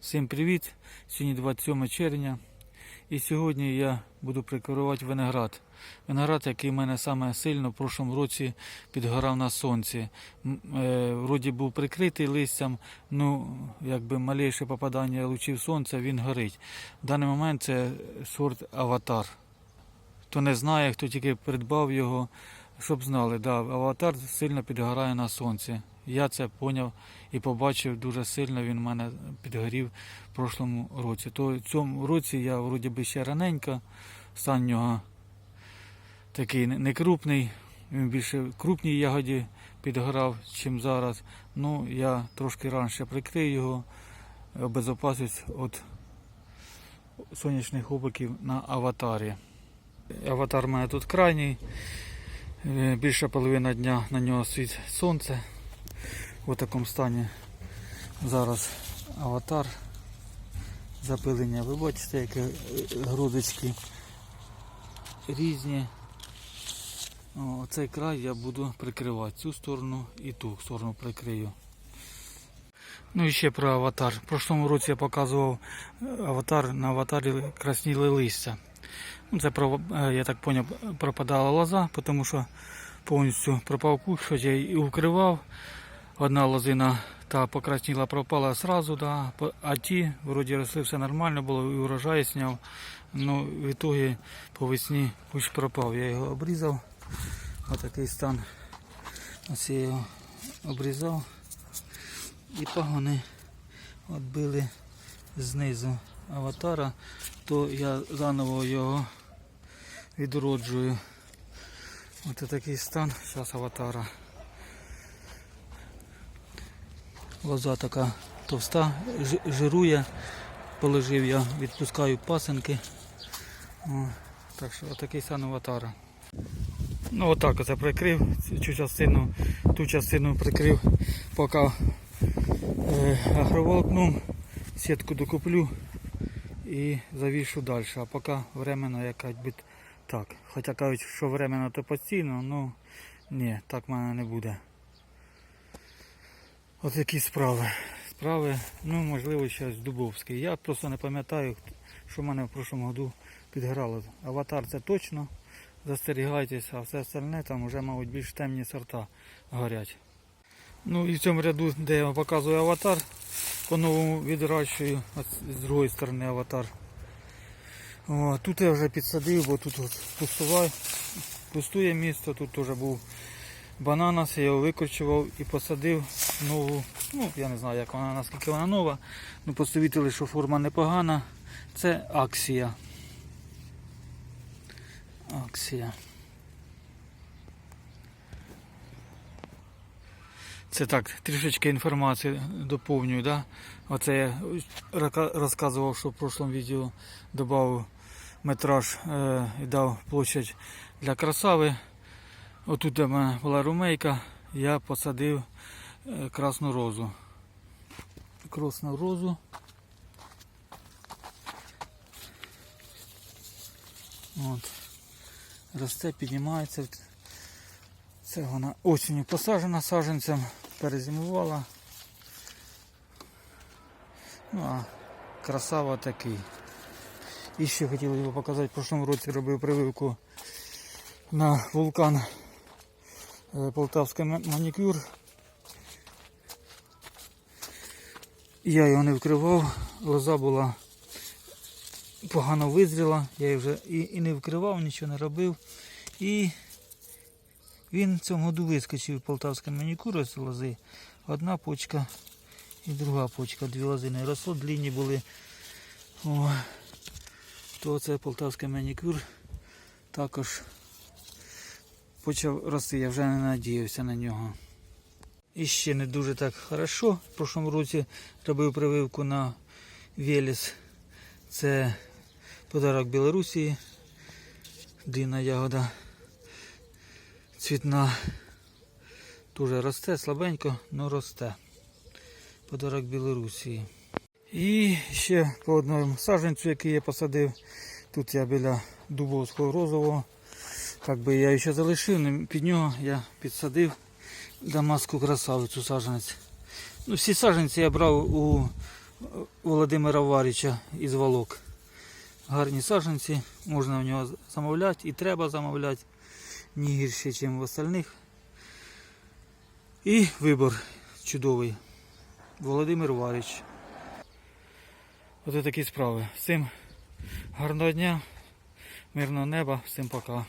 Всім привіт! Сьогодні 27 червня. І сьогодні я буду прикорувати виноград. Виноград, який в мене саме сильно в прошлому році підгорав на сонці. Е, вроді був прикритий листям, ну якби малейше попадання лучів сонця, він горить. В даний момент це сорт аватар. Хто не знає, хто тільки придбав його, щоб знали, да, аватар сильно підгорає на сонці. Я це поняв і побачив дуже сильно. Він в мене підгорів в прошлому році. То в цьому році я вроді би ще раненько, стан нього такий не- не крупний. Він більше в крупній ягоді підгорав, чим зараз. Ну, я трошки раніше прикрив його, обезопасюсь від сонячних опиків на аватарі. Аватар у мене тут крайній. Е, Більша половина дня на нього світ сонце. У такому стані зараз аватар. Запилення. Ви бачите, які е, грудочки різні. Цей край я буду прикривати цю сторону і ту сторону прикрию. Ну і ще про аватар. В прошлому році я показував е, аватар, на аватарі красніли листя. Ну, Це е, я так зрозумів, пропадала лоза, тому що повністю пропав кущ, хоч я і укривав. Одна лозина та покрасніла пропала одразу, да, а ті вроді росли все нормально було, і урожай зняв. Ну, в ітогі по весні кущ пропав. Я його обрізав. Отакий стан. Ось я його обрізав. І пагони відбили знизу аватара, то я заново його відроджую. Ось такий стан зараз аватара. Лоза така товста, жирує, положив я, відпускаю пасенки. О, так що отакий стан аватара. Ну отак оце прикрив, цю частину, ту частину прикрив, поки е, агроволокном, сітку докуплю і завішу далі. А поки временно якась би так. Хоча кажуть, що временно то постійно, ну ні, так в мене не буде. От які справи. Справи, ну можливо, щось Дубовський. Я просто не пам'ятаю, що в мене в прошлому году підграло. Аватар це точно. Застерігайтеся, а все остальне там вже, мабуть, більш темні сорта горять. Ну і в цьому ряду, де я показую аватар, по-новому відращую, з другої сторони аватар. О, тут я вже підсадив, бо тут от пустуває, пустує місто, тут теж був бананас, я його викорчував і посадив нову. Ну, я не знаю, як вона, наскільки вона нова. Ну, посовітили, що форма непогана. Це аксія. Аксія. Це так, трішечки інформації доповнюю. Да? Оце я розказував, що в прошлому відео додав метраж е, і дав площадь для красави. Отут в мене була румейка, я посадив е, красну розу. Красну розу. От. Росте, піднімається. Це вона осінню посаджена саджанцем, перезимувала. Ну а красава такий. І ще хотів його показати, в прошлому році робив прививку на вулкан Полтавський манікюр. Я його не вкривав, лоза була погано визріла, я її вже і, і не вкривав, нічого не робив. І він в цьому году вискочив полтавська манікюра з лози. Одна почка і друга почка, дві лозини. Росло длінні були. О, то це полтавський манікюр також почав рости, я вже не надіявся на нього. І ще не дуже так хорошо. В прошлому році робив прививку на Веліс. Це подарок Білорусі. Длінна ягода цвітна. Дуже росте, слабенько, але росте. Подарок Білорусі. І ще по одному саджанцю, який я посадив. Тут я біля Дубовського розового. Як би я ще залишив, під нього я підсадив дамаску красавицю саджанець. Ну, всі саджанці я брав у Володимира Варіча із Волок. Гарні саджанці, можна в нього замовляти і треба замовляти. Не гірше, ніж в остальних. І вибор чудовий. Володимир Варіч. Ось такі справи. Всім гарного дня, мирного неба, всім пока.